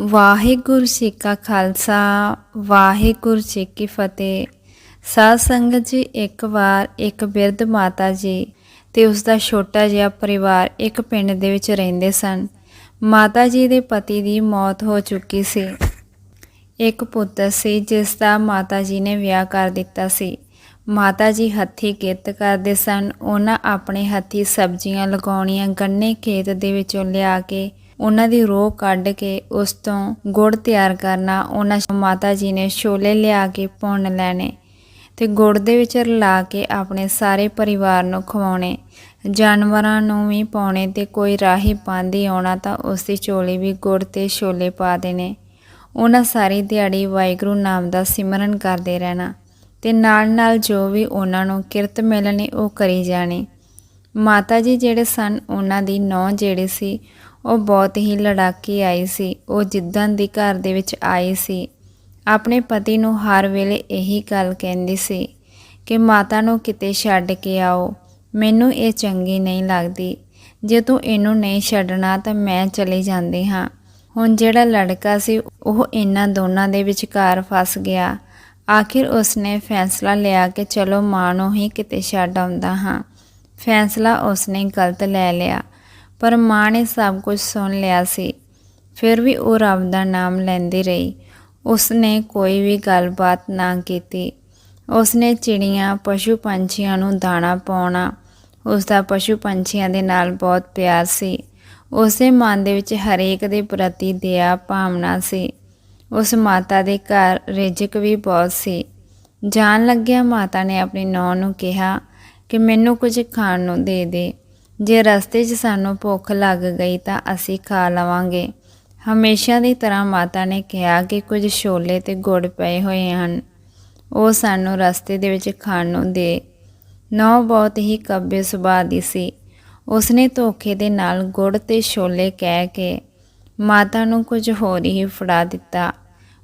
ਵਾਹਿਗੁਰੂ ਜੀ ਕਾ ਖਾਲਸਾ, ਵਾਹਿਗੁਰੂ ਜੀ ਕੀ ਫਤਿਹ। ਸਾਧ ਸੰਗਤ ਜੀ, ਇੱਕ ਵਾਰ ਇੱਕ ਬਿਰਧ ਮਾਤਾ ਜੀ ਤੇ ਉਸ ਦਾ ਛੋਟਾ ਜਿਹਾ ਪਰਿਵਾਰ ਇੱਕ ਪਿੰਡ ਦੇ ਵਿੱਚ ਰਹਿੰਦੇ ਸਨ। ਮਾਤਾ ਜੀ ਦੇ ਪਤੀ ਦੀ ਮੌਤ ਹੋ ਚੁੱਕੀ ਸੀ। ਇੱਕ ਪੁੱਤਰ ਸੀ, ਜਿਸ ਦਾ ਮਾਤਾ ਜੀ ਨੇ ਵਿਆਹ ਕਰ ਦਿੱਤਾ ਸੀ। ਮਾਤਾ ਜੀ ਹੱਥੀ ਕਿਰਤ ਕਰਦੇ ਸਨ। ਉਹਨਾਂ ਆਪਣੇ ਹੱਥੀ ਸਬਜ਼ੀਆਂ ਲਗਾਉਣੀਆਂ, ਗੰਨੇ ਖੇਤ ਦੇ ਵਿੱਚੋਂ ਲਿਆ ਕੇ ਉਹਨਾਂ ਦੀ ਰੋਹ ਕੱਢ ਕੇ ਉਸ ਤੋਂ ਗੁੜ ਤਿਆਰ ਕਰਨਾ, ਉਹਨਾਂ ਮਾਤਾ ਜੀ ਨੇ ਛੋਲੇ ਲਿਆ ਕੇ ਭੁੰਨ ਲੈਣੇ ਤੇ ਗੁੜ ਦੇ ਵਿੱਚ ਰਲਾ ਕੇ ਆਪਣੇ ਸਾਰੇ ਪਰਿਵਾਰ ਨੂੰ ਖਵਾਉਣੇ। ਜਾਨਵਰਾਂ ਨੂੰ ਵੀ ਪਾਉਣੇ ਤੇ ਕੋਈ ਰਾਹੀ ਪਾਂਦੀ ਆਉਣਾ ਤਾਂ ਉਸ ਦੀ ਝੋਲੀ ਵੀ ਗੁੜ ਤੇ ਛੋਲੇ ਪਾ ਦੇਣੇ। ਉਹਨਾਂ ਸਾਰੀ ਦਿਹਾੜੀ ਵਾਹਿਗੁਰੂ ਨਾਮ ਦਾ ਸਿਮਰਨ ਕਰਦੇ ਰਹਿਣਾ ਤੇ ਨਾਲ ਨਾਲ ਜੋ ਵੀ ਉਹਨਾਂ ਨੂੰ ਕਿਰਤ ਮਿਲਣੀ ਉਹ ਕਰੀ ਜਾਣੀ। ਮਾਤਾ ਜੀ ਜਿਹੜੇ ਸਨ, ਉਹਨਾਂ ਦੀ ਨੌ ਜਿਹੜੇ ਸੀ ਉਹ ਬਹੁਤ ਹੀ ਲੜਾਕੀ ਆਈ ਸੀ। ਉਹ ਜਿੱਦਣ ਦੀ ਘਰ ਦੇ ਵਿੱਚ ਆਈ ਸੀ, ਆਪਣੇ ਪਤੀ ਨੂੰ ਹਰ ਵੇਲੇ ਇਹੀ ਗੱਲ ਕਹਿੰਦੀ ਸੀ ਕਿ ਮਾਤਾ ਨੂੰ ਕਿਤੇ ਛੱਡ ਕੇ ਆਓ, ਮੈਨੂੰ ਇਹ ਚੰਗੀ ਨਹੀਂ ਲੱਗਦੀ। ਜੇ ਤੂੰ ਇਹਨੂੰ ਨਹੀਂ ਛੱਡਣਾ ਤਾਂ ਮੈਂ ਚਲੀ ਜਾਂਦੀ ਹਾਂ। ਹੁਣ ਜਿਹੜਾ ਲੜਕਾ ਸੀ, ਉਹ ਇਹਨਾਂ ਦੋਨਾਂ ਦੇ ਵਿਚਕਾਰ ਫਸ ਗਿਆ। ਆਖਿਰ ਉਸਨੇ ਫੈਸਲਾ ਲਿਆ ਕਿ ਚਲੋ ਮਾਂ ਨੂੰ ਹੀ ਕਿਤੇ ਛੱਡ ਆਉਂਦਾ ਹਾਂ। ਫੈਸਲਾ ਉਸਨੇ ਗਲਤ ਲੈ ਲਿਆ। ਪਰ ਮਾਂ ਨੇ ਸਭ ਕੁਝ ਸੁਣ ਲਿਆ ਸੀ। ਫਿਰ ਵੀ ਉਹ ਰੱਬ ਦਾ ਨਾਮ ਲੈਂਦੀ ਰਹੀ। ਉਸ ਨੇ ਕੋਈ ਵੀ ਗੱਲਬਾਤ ਨਾ ਕੀਤੀ। ਉਸਨੇ ਚਿੜੀਆਂ, ਪਸ਼ੂ ਪੰਛੀਆਂ ਨੂੰ ਦਾਣਾ ਪਾਉਣਾ ਉਸ ਦਾ ਪਸ਼ੂ ਪੰਛੀਆਂ ਦੇ ਨਾਲ ਬਹੁਤ ਪਿਆਰ ਸੀ। ਉਸ ਦੇ ਮਨ ਦੇ ਵਿੱਚ ਹਰੇਕ ਦੇ ਪ੍ਰਤੀ ਦਇਆ ਭਾਵਨਾ ਸੀ। ਉਸ ਮਾਤਾ ਦੇ ਘਰ ਰਿਜਕ ਵੀ ਬਹੁਤ ਸੀ। ਜਾਣ ਲੱਗਿਆ ਮਾਤਾ ਨੇ ਆਪਣੀ ਨੌਂ ਨੂੰ ਕਿਹਾ ਕਿ ਮੈਨੂੰ ਕੁਝ ਖਾਣ ਨੂੰ ਦੇ ਦੇ। ਜੇ ਰਸਤੇ 'ਚ ਸਾਨੂੰ ਭੁੱਖ ਲੱਗ ਗਈ ਤਾਂ ਅਸੀਂ ਖਾ ਲਵਾਂਗੇ। ਹਮੇਸ਼ਾ ਦੀ ਤਰ੍ਹਾਂ ਮਾਤਾ ਨੇ ਕਿਹਾ ਕਿ ਕੁਝ ਛੋਲੇ ਤੇ ਗੁੜ ਪਏ ਹੋਏ ਹਨ। ਉਹ ਸਾਨੂੰ ਰਸਤੇ ਦੇ ਵਿੱਚ ਖਾਣ ਨੂੰ ਦੇ। ਨੌ ਬਹੁਤ ਹੀ ਕੱਬੇ ਸੁਭਾਅ ਦੀ ਸੀ। ਉਸਨੇ ਧੋਖੇ ਦੇ ਨਾਲ ਗੁੜ ਤੇ ਛੋਲੇ ਕਹਿ ਕੇ ਮਾਤਾ ਨੂੰ ਕੁਝ ਹੋਰ ਹੀ ਫੜਾ ਦਿੱਤਾ।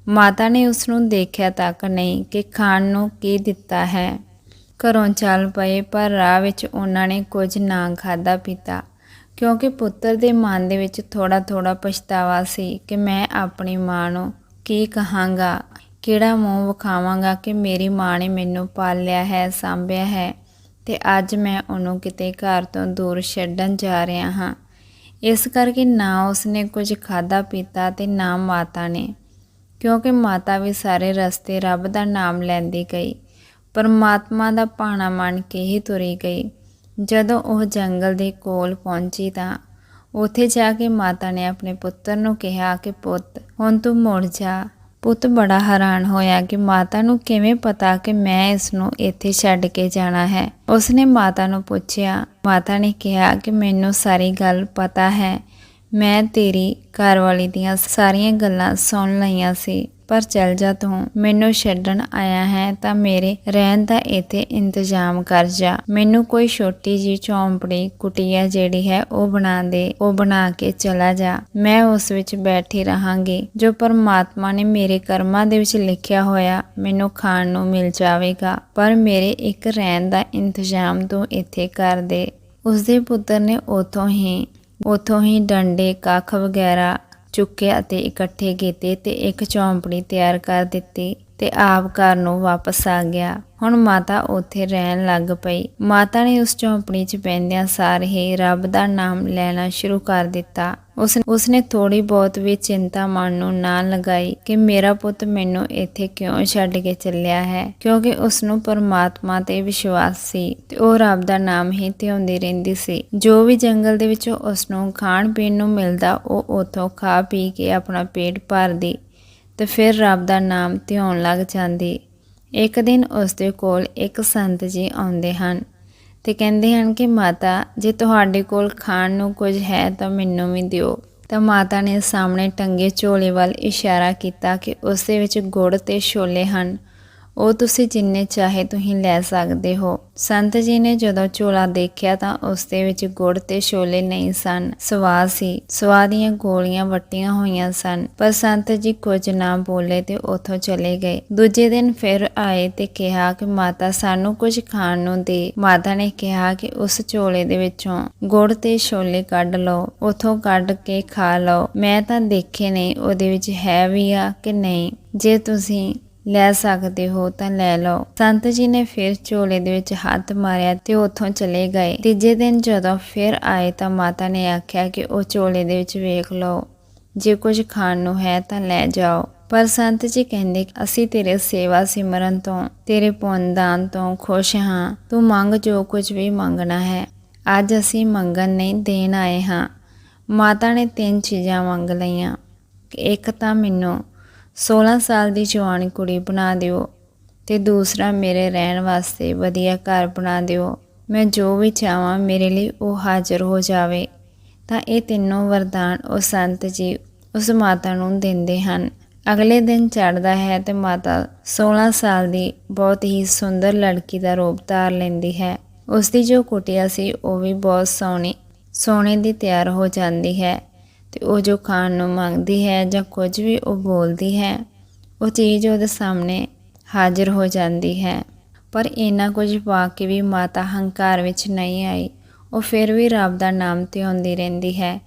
ਮਾਤਾ ਨੇ ਉਸ ਨੂੰ ਦੇਖਿਆ ਤੱਕ ਨਹੀਂ ਕਿ ਖਾਣ ਨੂੰ ਕੀ ਦਿੱਤਾ ਹੈ। ਘਰੋਂ ਚੱਲ ਪਏ, ਪਰ ਰਾਹ ਵਿੱਚ ਉਹਨਾਂ ਨੇ ਕੁਝ ਨਾ ਖਾਦਾ ਪੀਤਾ। ਕਿਉਂਕਿ ਪੁੱਤਰ ਦੇ ਮਨ ਦੇ ਵਿੱਚ ਥੋੜਾ ਥੋੜਾ ਪਛਤਾਵਾ ਸੀ ਕਿ ਮੈਂ ਆਪਣੀ ਮਾਂ ਨੂੰ ਕੀ ਕਹਾਂਗਾ, ਕਿਹੜਾ ਮੂੰਹ ਵਿਖਾਵਾਂਗਾ ਕਿ ਮੇਰੀ ਮਾਂ ਨੇ ਮੈਨੂੰ ਪਾਲਿਆ ਹੈ, ਸਾਂਭਿਆ ਹੈ ਤੇ ਅੱਜ ਮੈਂ ਉਹਨੂੰ ਕਿਤੇ ਘਰ ਤੋਂ ਦੂਰ ਛੱਡਣ ਜਾ ਰਿਹਾ ਹਾਂ। ਇਸ ਕਰਕੇ ਨਾ ਉਸਨੇ ਕੁਝ ਖਾਦਾ ਪੀਤਾ ਤੇ ਨਾ ਮਾਤਾ ਨੇ, ਕਿਉਂਕਿ ਮਾਤਾ ਵੀ ਸਾਰੇ ਰਸਤੇ ਰੱਬ ਦਾ ਨਾਮ ਲੈਂਦੀ ਗਈ। ਪਰਮਾਤਮਾ ਦਾ ਪਾਣਾ ਮੰਨ ਕੇ ਹੀ ਤੁਰੀ ਗਈ। ਜਦੋਂ ਉਹ ਜੰਗਲ ਦੇ ਕੋਲ ਪਹੁੰਚੀ ਤਾਂ ਉੱਥੇ ਜਾ ਕੇ ਮਾਤਾ ਨੇ ਆਪਣੇ ਪੁੱਤਰ ਨੂੰ ਕਿਹਾ ਕਿ, ਪੁੱਤ, ਹੁਣ ਤੂੰ ਮੁੜ ਜਾ। ਪੁੱਤ ਬੜਾ ਹੈਰਾਨ ਹੋਇਆ ਕਿ ਮਾਤਾ ਨੂੰ ਕਿਵੇਂ ਪਤਾ ਕਿ ਮੈਂ ਇਸ ਨੂੰ ਇੱਥੇ ਛੱਡ ਕੇ ਜਾਣਾ ਹੈ। ਉਸਨੇ ਮਾਤਾ ਨੂੰ ਪੁੱਛਿਆ, ਮਾਤਾ ਨੇ ਕਿਹਾ ਕਿ ਮੈਨੂੰ ਸਾਰੀ ਗੱਲ ਪਤਾ ਹੈ। ਮੈਂ ਤੇਰੀ ਘਰਵਾਲੀ ਦੀਆਂ ਸਾਰੀਆਂ ਗੱਲਾਂ ਸੁਣ ਲਈਆਂ ਸੀ। ਪਰ ਚੱਲ ਜਾ ਤੂੰ, ਮੈਨੂੰ ਛੱਡਣ ਆਇਆ ਹੈ ਤਾਂ ਮੇਰੇ ਰਹਿਣ ਦਾ ਇੱਥੇ ਇੰਤਜ਼ਾਮ ਕਰ ਜਾ। ਮੈਨੂੰ ਕੋਈ ਛੋਟੀ ਜੀ ਚੌਂਪੜੀ ਕੁਟੀਆ ਜਿਹੜੀ ਹੈ ਉਹ ਬਣਾ ਦੇ, ਉਹ ਬਣਾ ਕੇ ਚਲਾ ਜਾ। ਮੈਂ ਉਸ ਵਿੱਚ ਬੈਠੀ ਰਹਾਂਗੀ। ਜੋ ਪਰਮਾਤਮਾ ਨੇ ਮੇਰੇ ਕਰਮਾਂ ਦੇ ਵਿੱਚ ਲਿਖਿਆ ਹੋਇਆ, ਮੈਨੂੰ ਖਾਣ ਨੂੰ ਮਿਲ ਜਾਵੇਗਾ। ਪਰ ਮੇਰੇ ਇੱਕ ਰਹਿਣ ਦਾ ਇੰਤਜ਼ਾਮ ਤੂੰ ਇੱਥੇ ਕਰ ਦੇ। ਉਸਦੇ ਪੁੱਤਰ ਨੇ ਉਥੋਂ ਹੀ ਉਥੋਂ ਹੀ ਡੰਡੇ, ਕੱਖ ਵਗੈਰਾ ਚੁੱਕੇ ਅਤੇ ਇਕੱਠੇ ਕੀਤੇ ਤੇ ਇੱਕ ਚੌਂਪੜੀ ਤਿਆਰ ਕਰ ਦਿੱਤੀ। ਤੇ ਆਪ ਘਰ ਨੂੰ ਵਾਪਸ ਆ ਗਿਆ। ਹੁਣ ਮਾਤਾ ਉੱਥੇ ਰਹਿਣ ਲੱਗ ਪਈ। ਮਾਤਾ ਨੇ ਉਸ ਚੌਂਪੜੀ 'ਚ ਪੈਂਦਿਆਂ ਸਾਰ ਹੀ ਰੱਬ ਦਾ ਨਾਮ ਲੈਣਾ ਸ਼ੁਰੂ ਕਰ ਦਿੱਤਾ। ਉਸ ਉਸਨੇ ਥੋੜੀ ਬਹੁਤ ਵੀ ਚਿੰਤਾ ਮਨ ਨੂੰ ਨਾ ਲਗਾਈ ਕਿ ਮੇਰਾ ਪੁੱਤ ਮੈਨੂੰ ਇੱਥੇ ਕਿਉਂ ਛੱਡ ਕੇ ਚੱਲਿਆ ਹੈ? ਕਿਉਂਕਿ ਉਸ ਨੂੰ ਪਰਮਾਤਮਾ ਤੇ ਵਿਸ਼ਵਾਸ ਸੀ ਤੇ ਉਹ ਰੱਬ ਦਾ ਨਾਮ ਹੀ ਧਿਆਉਂਦੀ ਰਹਿੰਦੀ ਸੀ। ਜੋ ਵੀ ਜੰਗਲ ਦੇ ਵਿੱਚੋਂ ਉਸ ਨੂੰ ਖਾਣ ਪੀਣ ਨੂੰ ਮਿਲਦਾ, ਉਹ ਉਥੋਂ ਖਾ ਪੀ ਕੇ ਆਪਣਾ ਪੇਟ ਭਰਦੀ ਤੇ ਫਿਰ ਰੱਬ ਦਾ ਨਾਮ ਧਿਆਉਣ ਲੱਗ ਜਾਂਦੀ। ਇੱਕ ਦਿਨ ਉਸ ਦੇ ਕੋਲ ਇੱਕ ਸੰਤ ਜੀ ਆਉਂਦੇ ਹਨ ਤੇ ਕਹਿੰਦੇ ਹਨ ਕਿ, ਮਾਤਾ, ਜੇ ਤੁਹਾਡੇ ਕੋਲ ਖਾਣ ਨੂੰ ਕੁਝ ਹੈ ਤਾਂ ਮੈਨੂੰ ਵੀ ਦਿਓ। ਤਾਂ ਮਾਤਾ ਨੇ ਸਾਹਮਣੇ ਟੰਗੇ ਝੋਲੇ ਵੱਲ ਇਸ਼ਾਰਾ ਕੀਤਾ ਕਿ ਉਸ ਦੇ ਵਿੱਚ ਗੁੜ ਤੇ ਛੋਲੇ ਹਨ। ਉਹ ਤੁਸੀਂ ਜਿੰਨੇ ਚਾਹੇ ਤੁਸੀਂ ਲੈ ਸਕਦੇ ਹੋ। ਸੰਤ ਜੀ ਨੇ ਜਦੋਂ ਝੋਲਾ ਦੇਖਿਆ ਤਾਂ ਉਸ ਦੇ ਵਿੱਚ ਗੁੜ ਤੇ ਛੋਲੇ ਨਹੀਂ ਸਨ। ਸਵਾਦ ਸੀ। ਸਵਾਦ ਦੀਆਂ ਗੋਲੀਆਂ ਵੱਟੀਆਂ ਹੋਈਆਂ ਸਨ। ਪਰ ਸੰਤ ਜੀ ਕੁਝ ਨਾ ਬੋਲੇ ਤੇ ਉੱਥੋਂ ਚਲੇ ਗਏ। ਦੂਜੇ ਦਿਨ ਫਿਰ ਆਏ ਤੇ ਕਿਹਾ ਕਿ ਮਾਤਾ ਸਾਨੂੰ ਕੁਝ ਖਾਣ ਨੂੰ ਦੇ। ਮਾਤਾ ਨੇ ਕਿਹਾ ਕਿ ਉਸ ਝੋਲੇ ਦੇ ਵਿੱਚੋਂ ਗੁੜ ਤੇ ਛੋਲੇ ਕੱਢ ਲਓ। ਉੱਥੋਂ ਕੱਢ ਕੇ ਖਾ ਲਓ। ਮੈਂ ਤਾਂ ਦੇਖੇ ਨਹੀਂ ਉਹਦੇ ਵਿੱਚ ਹੈ ਵੀ ਆ ਕਿ ਨਹੀਂ। ਜੇ ਤੁਸੀਂ ਲੈ ਸਕਦੇ ਹੋ ਤਾਂ ਲੈ ਲਓ। ਸੰਤ ਜੀ ਨੇ ਫਿਰ ਝੋਲੇ ਦੇ ਵਿੱਚ ਹੱਥ ਮਾਰਿਆ ਤੇ ਉੱਥੋਂ ਚਲੇ ਗਏ। ਤੀਜੇ ਦਿਨ ਜਦੋਂ ਫਿਰ ਆਏ ਤਾਂ ਮਾਤਾ ਨੇ ਆਖਿਆ ਕਿ ਉਹ ਝੋਲੇ ਦੇ ਵਿੱਚ ਵੇਖ ਲਓ। ਜੇ ਕੁਝ ਖਾਣ ਨੂੰ ਹੈ ਤਾਂ ਲੈ ਜਾਓ। ਪਰ ਸੰਤ ਜੀ ਕਹਿੰਦੇ, ਅਸੀਂ ਤੇਰੇ ਸੇਵਾ ਸਿਮਰਨ ਤੋਂ, ਤੇਰੇ ਪੁੰਨਦਾਨ ਤੋਂ ਖੁਸ਼ ਹਾਂ। ਤੂੰ ਮੰਗ ਜੋ ਕੁਝ ਵੀ ਮੰਗਣਾ ਹੈ। ਅੱਜ ਅਸੀਂ ਮੰਗਣ ਨਹੀਂ, ਦੇਣ ਆਏ ਹਾਂ। ਮਾਤਾ ਨੇ ਤਿੰਨ ਚੀਜ਼ਾਂ ਮੰਗ ਲਈਆਂ। ਇੱਕ ਤਾਂ ਮੈਨੂੰ 16 ਸਾਲ ਦੀ ਜਵਾਨ ਕੁੜੀ ਬਣਾ ਦਿਓ ਤੇ ਦੂਸਰਾ ਮੇਰੇ ਰਹਿਣ ਵਾਸਤੇ ਵਧੀਆ ਘਰ ਬਣਾ ਦਿਓ। ਮੈਂ ਜੋ ਵੀ ਚਾਹਾਂ ਮੇਰੇ ਲਈ ਉਹ ਹਾਜ਼ਰ ਹੋ ਜਾਵੇ। ਤਾਂ ਇਹ ਤਿੰਨੋਂ ਵਰਦਾਨ ਉਹ ਸੰਤ ਜੀ ਉਸ ਮਾਤਾ ਨੂੰ ਦਿੰਦੇ ਹਨ। ਅਗਲੇ ਦਿਨ ਚੜ੍ਹਦਾ ਹੈ ਤੇ ਮਾਤਾ 16 ਸਾਲ ਦੀ ਬਹੁਤ ਹੀ ਸੁੰਦਰ ਲੜਕੀ ਦਾ ਰੂਪ ਧਾਰ ਲੈਂਦੀ ਹੈ। ਉਸ ਦੀ ਜੋ ਕੁਟਿਆ ਸੀ ਉਹ ਵੀ ਬਹੁਤ ਸੋਹਣੀ ਸੋਨੇ ਦੀ ਤਿਆਰ ਹੋ ਜਾਂਦੀ ਹੈ। ਤੇ ਉਹ ਜੋ ਖਾਣ ਨੂੰ ਮੰਗਦੀ ਹੈ ਜਾਂ ਕੁਝ ਵੀ ਉਹ ਬੋਲਦੀ ਹੈ, ਉਹ ਚੀਜ਼ ਉਹਦੇ ਸਾਹਮਣੇ ਹਾਜ਼ਰ ਹੋ ਜਾਂਦੀ ਹੈ। ਪਰ ਇਹਨਾਂ ਕੁਝ ਪਾ ਕੇ ਵੀ ਮਾਤਾ ਹੰਕਾਰ ਵਿੱਚ ਨਹੀਂ ਆਈ, ਉਹ ਫਿਰ ਵੀ ਰੱਬ ਦਾ ਨਾਮ ਤੇ ਧਿਆਉਂਦੀ ਰਹਿੰਦੀ ਹੈ।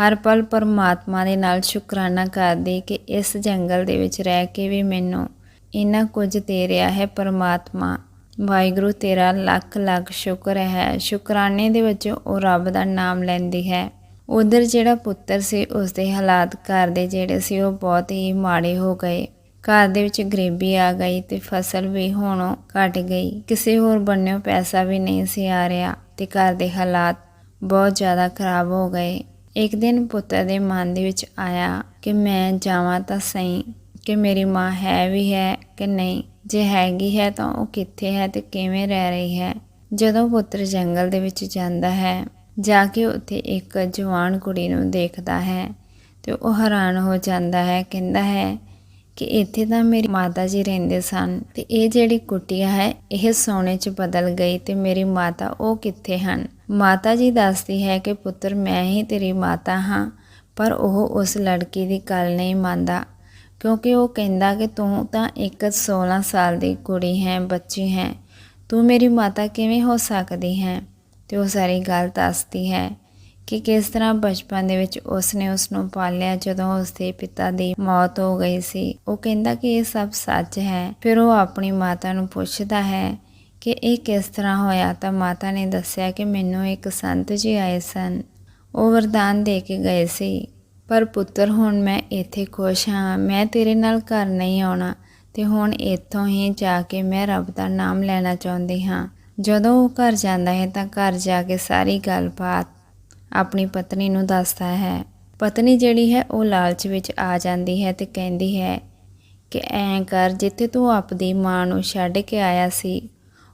ਹਰ ਪਲ ਪਰਮਾਤਮਾ ਦੇ ਨਾਲ ਸ਼ੁਕਰਾਨਾ ਕਰਦੀ ਕਿ ਇਸ ਜੰਗਲ ਦੇ ਵਿੱਚ ਰਹਿ ਕੇ ਵੀ ਮੈਨੂੰ ਇੰਨਾ ਕੁਝ ਦੇ ਰਿਹਾ ਹੈ ਪਰਮਾਤਮਾ। ਵਾਹਿਗੁਰੂ, ਤੇਰਾ ਲੱਖ ਲੱਖ ਸ਼ੁਕਰ ਹੈ। ਸ਼ੁਕਰਾਨੇ ਦੇ ਵਿੱਚ ਉਹ ਰੱਬ ਦਾ ਨਾਮ ਲੈਂਦੀ ਹੈ। ਉਧਰ ਜਿਹੜਾ ਪੁੱਤਰ ਸੀ ਉਸ ਦੇ ਹਾਲਾਤ ਘਰ ਦੇ ਜਿਹੜੇ ਸੀ, ਉਹ ਬਹੁਤ ਹੀ ਮਾੜੇ ਹੋ ਗਏ। ਘਰ ਦੇ ਵਿੱਚ ਗਰੀਬੀ ਆ ਗਈ ਤੇ ਫਸਲ ਵੀ ਹੋਣੋਂ ਘਟ ਗਈ। ਕਿਸੇ ਹੋਰ ਬੰਨਿਓ ਪੈਸਾ ਵੀ ਨਹੀਂ ਸੀ ਆ ਰਿਹਾ ਤੇ ਘਰ ਦੇ ਹਾਲਾਤ ਬਹੁਤ ਜ਼ਿਆਦਾ ਖਰਾਬ ਹੋ ਗਏ। ਇੱਕ ਦਿਨ ਪੁੱਤਰ ਦੇ ਮਨ ਦੇ ਵਿੱਚ ਆਇਆ ਕਿ ਮੈਂ ਜਾਵਾਂ ਤਾਂ ਸਹੀ, ਕਿ ਮੇਰੀ ਮਾਂ ਹੈ ਵੀ ਹੈ ਕਿ ਨਹੀਂ? ਜੇ ਹੈਗੀ ਹੈ ਤਾਂ ਉਹ ਕਿੱਥੇ ਹੈ ਤੇ ਕਿਵੇਂ ਰਹਿ ਰਹੀ ਹੈ? ਜਦੋਂ ਪੁੱਤਰ ਜੰਗਲ ਦੇ ਵਿੱਚ ਜਾਂਦਾ ਹੈ ਜਾ ਕੇ ਉੱਥੇ ਇੱਕ ਜਵਾਨ ਕੁੜੀ ਨੂੰ ਦੇਖਦਾ ਹੈ ਤੇ ਉਹ ਹੈਰਾਨ ਹੋ ਜਾਂਦਾ ਹੈ, ਕਹਿੰਦਾ ਹੈ ਕਿ ਇੱਥੇ ਤਾਂ ਮੇਰੀ ਮਾਤਾ ਜੀ ਰਹਿੰਦੇ ਸਨ ਤੇ ਇਹ ਜਿਹੜੀ ਕੁਟੀਆ ਹੈ, ਇਹ ਸੋਨੇ 'ਚ ਬਦਲ ਗਈ ਤੇ ਮੇਰੀ ਮਾਤਾ ਉਹ ਕਿੱਥੇ ਹਨ? ਮਾਤਾ ਜੀ ਦੱਸਦੀ ਹੈ ਕਿ ਪੁੱਤਰ, ਮੈਂ ਹੀ ਤੇਰੀ ਮਾਤਾ ਹਾਂ, ਪਰ ਉਹ ਉਸ ਲੜਕੀ ਦੀ ਗੱਲ ਨਹੀਂ ਮੰਨਦਾ, ਕਿਉਂਕਿ ਉਹ ਕਹਿੰਦਾ ਕਿ ਤੂੰ ਤਾਂ ਇੱਕ 16 ਸਾਲ ਦੀ ਕੁੜੀ ਹੈ, ਬੱਚੀ ਹੈ। ਤੂੰ ਮੇਰੀ ਮਾਤਾ ਕਿਵੇਂ ਹੋ ਸਕਦੀ ਹੈ? ਤੇ ਉਹ ਸਾਰੀ ਗੱਲ ਦੱਸਦੀ ਹੈ ਕਿ ਕਿਸ ਤਰ੍ਹਾਂ ਬਚਪਨ ਦੇ ਵਿੱਚ ਉਸ ਨੇ ਉਸ ਨੂੰ ਪਾਲਿਆ ਜਦੋਂ ਉਸ ਦੇ ਪਿਤਾ ਦੀ ਮੌਤ ਹੋ ਗਈ ਸੀ। ਉਹ ਕਹਿੰਦਾ ਕਿ ਇਹ ਸਭ ਸੱਚ ਹੈ। ਫਿਰ ਉਹ ਆਪਣੀ ਮਾਤਾ ਨੂੰ ਪੁੱਛਦਾ ਹੈ ਕਿ ਇਹ ਕਿਸ ਤਰ੍ਹਾਂ ਹੋਇਆ? ਤਾਂ ਮਾਤਾ ਨੇ ਦੱਸਿਆ ਕਿ ਮੈਨੂੰ ਇੱਕ ਸੰਤ ਜੀ ਆਏ ਸਨ। ਉਹ ਵਰਦਾਨ ਦੇ ਕੇ ਗਏ ਸੀ। ਪਰ ਪੁੱਤਰ, ਹੁਣ ਮੈਂ ਇੱਥੇ ਖੁਸ਼ ਹਾਂ। ਮੈਂ ਤੇਰੇ ਨਾਲ ਘਰ ਨਹੀਂ ਆਉਣਾ ਤੇ ਹੁਣ ਇੱਥੋਂ ਹੀ ਜਾ ਕੇ ਮੈਂ ਰੱਬ ਦਾ ਨਾਮ ਲੈਣਾ ਚਾਹੁੰਦੀ ਹਾਂ। ਜਦੋਂ ਉਹ ਘਰ ਜਾਂਦਾ ਹੈ ਤਾਂ ਘਰ ਜਾ ਕੇ ਸਾਰੀ ਗੱਲਬਾਤ ਆਪਣੀ ਪਤਨੀ ਨੂੰ ਦੱਸਦਾ ਹੈ। ਪਤਨੀ ਜਿਹੜੀ ਹੈ ਉਹ ਲਾਲਚ ਵਿੱਚ ਆ ਜਾਂਦੀ ਹੈ ਤੇ ਕਹਿੰਦੀ ਹੈ ਕਿ ਐਂ ਕਰ, ਜਿੱਥੇ ਤੂੰ ਆਪਦੀ ਮਾਂ ਨੂੰ ਛੱਡ ਕੇ ਆਇਆ ਸੀ,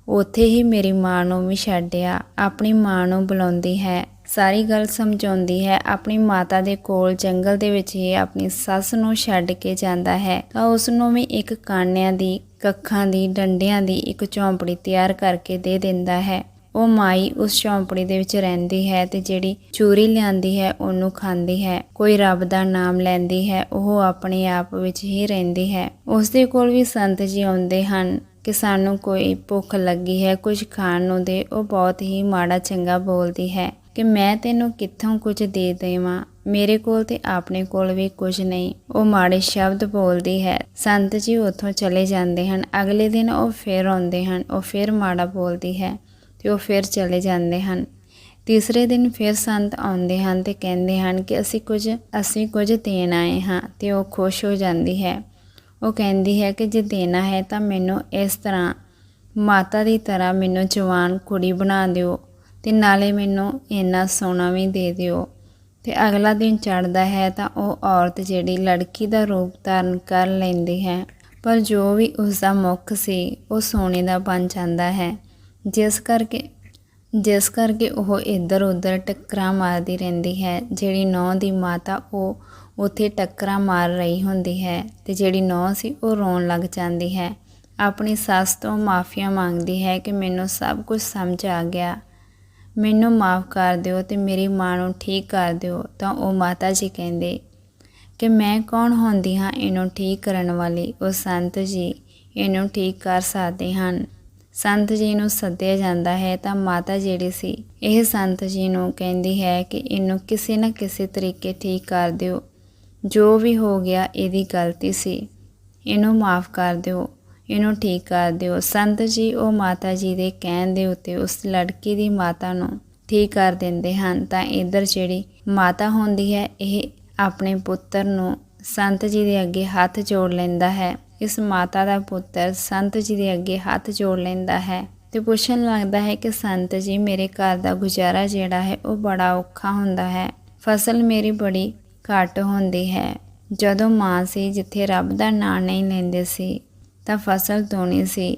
ਉੱਥੇ ਹੀ ਮੇਰੀ ਮਾਂ ਨੂੰ ਵੀ ਛੱਡਿਆ ਆਪਣੀ ਮਾਂ ਨੂੰ ਬੁਲਾਉਂਦੀ ਹੈ। ਸਾਰੀ ਗੱਲ ਸਮਝਾਉਂਦੀ ਹੈ। ਆਪਣੀ ਮਾਤਾ ਦੇ ਕੋਲ ਜੰਗਲ ਦੇ ਵਿੱਚ ਹੀ ਆਪਣੀ ਸੱਸ ਨੂੰ ਛੱਡ ਕੇ ਜਾਂਦਾ ਹੈ। ਤਾਂ ਉਸ ਨੂੰ ਵੀ ਇੱਕ ਕਾਨਿਆਂ ਦੀ, ਕੱਖਾਂ ਦੀ, ਡੰਡਿਆਂ ਦੀ ਇੱਕ ਝੌਂਪੜੀ ਤਿਆਰ ਕਰਕੇ ਦੇ ਦਿੰਦਾ ਹੈ। ਉਹ ਮਾਈ ਉਸ ਝੌਂਪੜੀ ਦੇ ਵਿੱਚ ਰਹਿੰਦੀ ਹੈ ਤੇ ਜਿਹੜੀ ਚੂਰੀ ਲਿਆਂਦੀ ਹੈ, ਉਹਨੂੰ ਖਾਂਦੀ ਹੈ। ਕੋਈ ਰੱਬ ਦਾ ਨਾਮ ਲੈਂਦੀ ਹੈ, ਉਹ ਆਪਣੇ ਆਪ ਵਿੱਚ ਹੀ ਰਹਿੰਦੀ ਹੈ। ਉਸ ਦੇ ਕੋਲ ਵੀ ਸੰਤ ਜੀ ਆਉਂਦੇ ਹਨ ਕਿ ਸਾਨੂੰ ਕੋਈ ਭੁੱਖ ਲੱਗੀ ਹੈ, ਕੁਝ ਖਾਣ ਨੂੰ ਦੇ, ਉਹ ਬਹੁਤ ਹੀ ਮਾੜਾ ਚੰਗਾ ਬੋਲਦੀ ਹੈ। ਕਿ ਮੈਂ ਤੈਨੂੰ ਕਿੱਥੋਂ ਕੁਝ ਦੇ ਦੇਵਾਂ? ਮੇਰੇ ਕੋਲ ਤੇ ਆਪਣੇ ਕੋਲ ਵੀ ਕੁਝ ਨਹੀਂ। ਉਹ ਮਾੜੇ ਸ਼ਬਦ ਬੋਲਦੀ ਹੈ। ਸੰਤ ਜੀ ਉੱਥੋਂ ਚਲੇ ਜਾਂਦੇ ਹਨ। ਅਗਲੇ ਦਿਨ ਉਹ ਫੇਰ ਆਉਂਦੇ ਹਨ। ਉਹ ਫੇਰ ਮਾੜਾ ਬੋਲਦੀ ਹੈ ਤੇ ਉਹ ਫੇਰ ਚਲੇ ਜਾਂਦੇ ਹਨ। ਤੀਸਰੇ ਦਿਨ ਫਿਰ ਸੰਤ ਆਉਂਦੇ ਹਨ ਤੇ ਕਹਿੰਦੇ ਹਨ ਕਿ ਅਸੀਂ ਕੁਝ ਅਸੀਂ ਕੁਝ ਦੇਣ ਆਏ ਹਾਂ ਤੇ ਉਹ ਖੁਸ਼ ਹੋ ਜਾਂਦੀ ਹੈ। ਉਹ ਕਹਿੰਦੀ ਹੈ ਕਿ ਜੇ ਦੇਣਾ ਹੈ ਤਾਂ ਮੈਨੂੰ ਇਸ ਤਰ੍ਹਾਂ ਮਾਤਾ ਦੀ ਤਰ੍ਹਾਂ ਮੈਨੂੰ ਜਵਾਨ ਕੁੜੀ ਬਣਾ ਦਿਓ। ਤੇ ਨਾਲੇ ਮੈਨੂੰ ਇੰਨਾ ਸੋਨਾ ਵੀ ਦੇ ਦਿਓ। ਤੇ ਅਗਲਾ ਦਿਨ ਚੜ੍ਹਦਾ ਹੈ ਤਾਂ ਉਹ ਔਰਤ ਜਿਹੜੀ ਲੜਕੀ ਦਾ ਰੂਪ ਧਾਰਨ ਕਰ ਲੈਂਦੀ ਹੈ, ਪਰ ਜੋ ਵੀ ਉਸ ਦਾ ਮੁੱਖ ਸੀ, ਉਹ ਸੋਨੇ ਦਾ ਬਣ ਜਾਂਦਾ ਹੈ। ਜਿਸ ਕਰਕੇ ਜਿਸ ਕਰਕੇ ਉਹ ਇੱਧਰ ਉੱਧਰ ਟੱਕਰਾਂ ਮਾਰਦੀ ਰਹਿੰਦੀ ਹੈ। ਜਿਹੜੀ ਨੌ ਦੀ ਮਾਤਾ ਉਹ ਉੱਥੇ ਟੱਕਰਾਂ ਮਾਰ ਰਹੀ ਹੁੰਦੀ ਹੈ ਤੇ ਜਿਹੜੀ ਨੌ ਸੀ, ਉਹ ਰੋਣ ਲੱਗ ਜਾਂਦੀ ਹੈ। ਆਪਣੀ ਸੱਸ ਤੋਂ ਮਾਫੀਆ ਮੰਗਦੀ ਹੈ ਕਿ ਮੈਨੂੰ ਸਭ ਕੁਝ ਸਮਝ ਆ ਗਿਆ। ਮੈਨੂੰ ਮਾਫ ਕਰ ਦਿਓ ਤੇ ਮੇਰੀ ਮਾਂ ਨੂੰ ਠੀਕ ਕਰ ਦਿਓ, ਤਾਂ ਉਹ ਮਾਤਾ ਜੀ ਕਹਿੰਦੇ ਕਿ ਮੈਂ ਕੌਣ ਹੁੰਦੀ ਹਾਂ ਇਹਨੂੰ ਠੀਕ ਕਰਨ ਵਾਲੀ? ਉਹ ਸੰਤ ਜੀ ਇਹਨੂੰ ਠੀਕ ਕਰ ਸਕਦੇ ਹਨ। ਸੰਤ ਜੀ ਨੂੰ ਸੱਦਿਆ ਜਾਂਦਾ ਹੈ ਤਾਂ ਮਾਤਾ ਜਿਹੜੀ ਸੀ, ਇਹ ਸੰਤ ਜੀ ਨੂੰ ਕਹਿੰਦੀ ਹੈ ਕਿ ਇਹਨੂੰ ਕਿਸੇ ਨਾ ਕਿਸੇ ਤਰੀਕੇ ਠੀਕ ਕਰ ਦਿਓ। ਜੋ ਵੀ ਹੋ ਗਿਆ, ਇਹਦੀ ਗਲਤੀ ਸੀ। ਇਹਨੂੰ ਮਾਫ ਕਰ ਦਿਓ। ਇਹਨੂੰ ਠੀਕ ਕਰ ਦਿਓ। ਸੰਤ ਜੀ ਉਹ ਮਾਤਾ ਜੀ ਦੇ ਕਹਿਣ ਦੇ ਉੱਤੇ ਉਸ ਲੜਕੀ ਦੀ ਮਾਤਾ ਨੂੰ ਠੀਕ ਕਰ ਦਿੰਦੇ ਹਨ। ਤਾਂ ਇਧਰ ਜਿਹੜੀ ਮਾਤਾ ਹੁੰਦੀ ਹੈ, ਇਹ ਆਪਣੇ ਪੁੱਤਰ ਨੂੰ ਸੰਤ ਜੀ ਦੇ ਅੱਗੇ ਹੱਥ ਜੋੜ ਲੈਂਦਾ ਹੈ। ਇਸ ਮਾਤਾ ਦਾ ਪੁੱਤਰ ਸੰਤ ਜੀ ਦੇ ਅੱਗੇ ਹੱਥ ਜੋੜ ਲੈਂਦਾ ਹੈ ਤੇ ਪੁੱਛਣ ਲੱਗਦਾ ਹੈ ਕਿ ਸੰਤ ਜੀ, ਮੇਰੇ ਘਰ ਦਾ ਗੁਜ਼ਾਰਾ ਜਿਹੜਾ ਹੈ, ਉਹ ਬੜਾ ਔਖਾ ਹੁੰਦਾ ਹੈ। ਫਸਲ ਮੇਰੀ ਬੜੀ ਘੱਟ ਹੁੰਦੀ ਹੈ। ਜਦੋਂ ਮਾਂ ਸੀ, ਜਿੱਥੇ ਰੱਬ ਦਾ ਨਾਂ ਨਹੀਂ ਲੈਂਦੇ ਸੀ ਤਾਂ ਫਸਲ ਧੋਣੀ ਸੀ।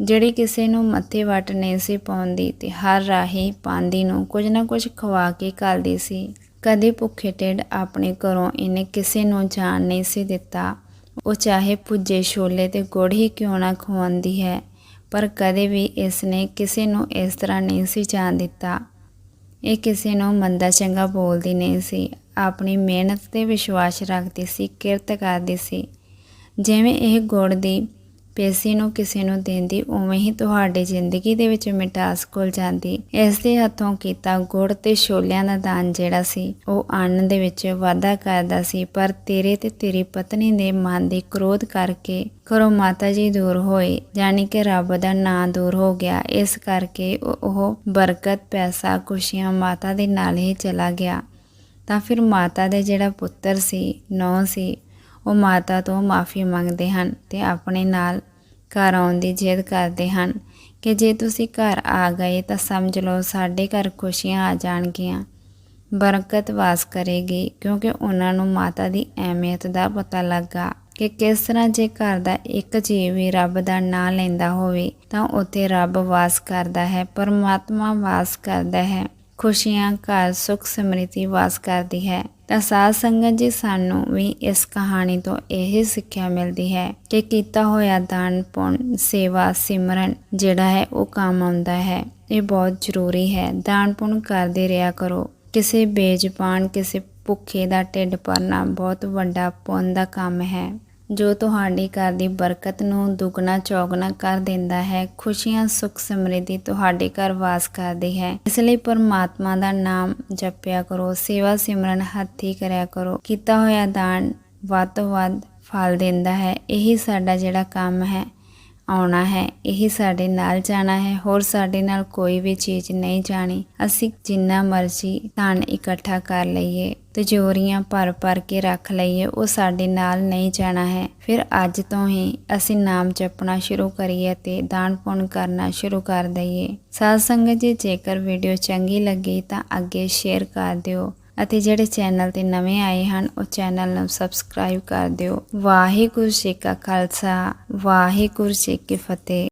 ਜਿਹੜੀ ਕਿਸੇ ਨੂੰ ਮੱਥੇ ਵੱਟ ਨਹੀਂ ਸੀ ਪਾਉਂਦੀ ਤੇ ਹਰ ਰਾਹੀ ਪਾਂਦੀ ਨੂੰ ਕੁਝ ਨਾ ਕੁਝ ਖਵਾ ਕੇ ਘੱਲਦੀ ਸੀ। ਕਦੇ ਭੁੱਖੇ ਢਿੱਡ ਆਪਣੇ ਘਰੋਂ ਇਹਨੇ ਕਿਸੇ ਨੂੰ ਜਾਣ ਨਹੀਂ ਸੀ ਦਿੱਤਾ। ਉਹ ਚਾਹੇ ਪੁੱਜੇ ਛੋਲੇ ਤੇ ਗੁੜ ਹੀ ਕਿਉਂ ਨਾ ਖਵਾਉਂਦੀ ਹੈ, ਪਰ ਕਦੇ ਵੀ ਇਸ ਨੇ ਕਿਸੇ ਨੂੰ ਇਸ ਤਰ੍ਹਾਂ ਨਹੀਂ ਸੀ ਜਾਣ ਦਿੱਤਾ। ਇਹ ਕਿਸੇ ਨੂੰ ਮੰਦਾ ਚੰਗਾ ਬੋਲਦੀ ਨਹੀਂ ਸੀ। ਆਪਣੀ ਮਿਹਨਤ ਤੇ ਵਿਸ਼ਵਾਸ ਰੱਖਦੀ ਸੀ, ਕਿਰਤ ਕਰਦੀ ਸੀ। ਜਿਵੇਂ ਇਹ ਗੁੜ ਦੀ ਪੇਸੀ ਨੂੰ ਕਿਸੇ ਨੂੰ ਦਿੰਦੀ ਉਵੇਂ ਹੀ ਤੁਹਾਡੀ ਜ਼ਿੰਦਗੀ ਦੇ ਵਿੱਚ ਮਿਠਾਸ ਘੁਲ ਜਾਂਦੀ। ਇਸ ਦੇ ਹੱਥੋਂ ਕੀਤਾ ਗੁੜ ਤੇ ਛੋਲਿਆਂ ਦਾ ਦਾਨ ਜਿਹੜਾ ਸੀ, ਉਹ ਅੰਨ ਦੇ ਵਿੱਚ ਵਾਧਾ ਕਰਦਾ ਸੀ, ਪਰ ਤੇਰੇ ਤੇ ਤੇਰੀ ਪਤਨੀ ਦੇ ਮਨ ਦੇ ਕ੍ਰੋਧ ਕਰਕੇ ਘਰੋਂ ਮਾਤਾ ਜੀ ਦੂਰ ਹੋਏ ਯਾਨੀ ਕਿ ਰੱਬ ਦਾ ਨਾਂ ਦੂਰ ਹੋ ਗਿਆ। ਇਸ ਕਰਕੇ ਉਹ ਉਹ ਬਰਕਤ, ਪੈਸਾ, ਖੁਸ਼ੀਆਂ ਮਾਤਾ ਦੇ ਨਾਲ ਹੀ ਚਲਾ ਗਿਆ। ਤਾਂ ਫਿਰ ਮਾਤਾ ਦੇ ਜਿਹੜਾ ਪੁੱਤਰ ਸੀ, ਨੌ ਸੀ, ਉਹ ਮਾਤਾ ਤੋਂ ਮਾਫੀ ਮੰਗਦੇ ਹਨ ਤੇ ਆਪਣੇ ਨਾਲ ਘਰ ਆਉਣ ਦੀ ਜਿੱਦ ਕਰਦੇ ਹਨ ਕਿ ਜੇ ਤੁਸੀਂ ਘਰ ਆ ਗਏ ਤਾਂ ਸਮਝ ਲਓ ਸਾਡੇ ਘਰ ਖੁਸ਼ੀਆਂ ਆ ਜਾਣਗੀਆਂ। ਬਰਕਤ ਵਾਸ ਕਰੇਗੀ, ਕਿਉਂਕਿ ਉਹਨਾਂ ਨੂੰ ਮਾਤਾ ਦੀ ਅਹਿਮੀਅਤ ਦਾ ਪਤਾ ਲੱਗਾ ਕਿ ਕਿਸ ਤਰ੍ਹਾਂ ਜੇ ਘਰ ਦਾ ਇੱਕ ਜੀਵ ਵੀ ਰੱਬ ਦਾ ਨਾਂ ਲੈਂਦਾ ਹੋਵੇ ਤਾਂ ਉੱਥੇ ਰੱਬ ਵਾਸ ਕਰਦਾ ਹੈ, ਪਰਮਾਤਮਾ ਵਾਸ ਕਰਦਾ ਹੈ। ਖੁਸ਼ੀਆਂ, ਘਰ ਸੁਖ ਸਮ੍ਰਿਤੀ ਵਾਸ ਕਰਦੀ ਹੈ। ਤਾਂ ਸਾਧ ਸੰਗਤ ਜੀ, ਸਾਨੂੰ ਵੀ ਇਸ ਕਹਾਣੀ ਤੋਂ ਇਹ ਸਿੱਖਿਆ ਮਿਲਦੀ ਹੈ ਕਿ ਕੀਤਾ ਹੋਇਆ ਦਾਨ, ਪੁੰਨ, ਸੇਵਾ, ਸਿਮਰਨ ਜਿਹੜਾ ਹੈ ਉਹ ਕੰਮ ਆਉਂਦਾ ਹੈ। ਇਹ ਬਹੁਤ ਜ਼ਰੂਰੀ ਹੈ। ਦਾਨ, ਪੁੰਨ ਕਰਦੇ ਰਿਹਾ ਕਰੋ। ਕਿਸੇ ਬੇਜ਼ਬਾਨ, ਕਿਸੇ ਭੁੱਖੇ ਦਾ ਢਿੱਡ ਭਰਨਾ ਬਹੁਤ ਵੱਡਾ ਪੁੰਨ ਦਾ ਕੰਮ ਹੈ। ਜੋ ਤੁਹਾਡੇ ਘਰ ਦੀ ਬਰਕਤ ਨੂੰ ਦੁੱਗਣਾ, ਚੌਗਣਾ ਕਰ ਦਿੰਦਾ ਹੈ, ਖੁਸ਼ੀਆਂ ਸੁੱਖ ਸਮਰਿੱਧੀ ਤੁਹਾਡੇ ਘਰ ਵਾਸ ਕਰਦੀ ਹੈ। ਇਸ ਲਈ ਪਰਮਾਤਮਾ ਦਾ ਨਾਮ ਜਪਿਆ ਕਰੋ, ਸੇਵਾ ਸਿਮਰਨ ਹੱਥੀ ਕਰਿਆ ਕਰੋ। ਕੀਤਾ ਹੋਇਆ ਦਾਨ ਵੱਧ ਤੋਂ ਵੱਧ ਫਲ ਦਿੰਦਾ ਹੈ। ਇਹੀ ਸਾਡਾ ਜਿਹੜਾ ਕੰਮ ਹੈ। ਆਉਣਾ ਹੈ, ਇਹ ਸਾਡੇ ਨਾਲ ਜਾਣਾ ਹੈ, ਹੋਰ ਸਾਡੇ ਨਾਲ ਕੋਈ ਵੀ ਚੀਜ਼ ਨਹੀਂ ਜਾਣੀ। ਅਸੀਂ ਜਿੰਨਾ ਮਰਜ਼ੀ ਧਨ ਇਕੱਠਾ ਕਰ ਲਈਏ, ਤਿਜੋਰੀਆਂ ਭਰ ਭਰ ਕੇ ਰੱਖ ਲਈਏ, ਉਹ ਸਾਡੇ ਨਾਲ ਨਹੀਂ ਜਾਣਾ ਹੈ। ਫਿਰ ਅੱਜ ਤੋਂ ਹੀ ਅਸੀਂ ਨਾਮ ਜਪਣਾ ਸ਼ੁਰੂ ਕਰੀਏ ਤੇ ਦਾਨ ਪੁੰਨ ਕਰਨਾ ਸ਼ੁਰੂ ਕਰ ਦਈਏ। ਸਾਧ ਸੰਗਤ ਜੀ, ਜੇਕਰ ਵੀਡੀਓ ਚੰਗੀ ਲੱਗੀ ਤਾਂ ਅੱਗੇ ਸ਼ੇਅਰ ਕਰ ਦਿਓ। ਅਤੇ ਜਿਹੜੇ ਚੈਨਲ ਤੇ ਨਵੇਂ ਆਏ ਹਨ, ਉਹ ਚੈਨਲ ਨੂੰ ਸਬਸਕ੍ਰਾਈਬ ਕਰ ਦਿਓ। ਵਾਹਿਗੁਰੂ ਜੀ ਕਾ ਖਾਲਸਾ, ਵਾਹਿਗੁਰੂ ਜੀ ਕੀ ਫਤਿਹ।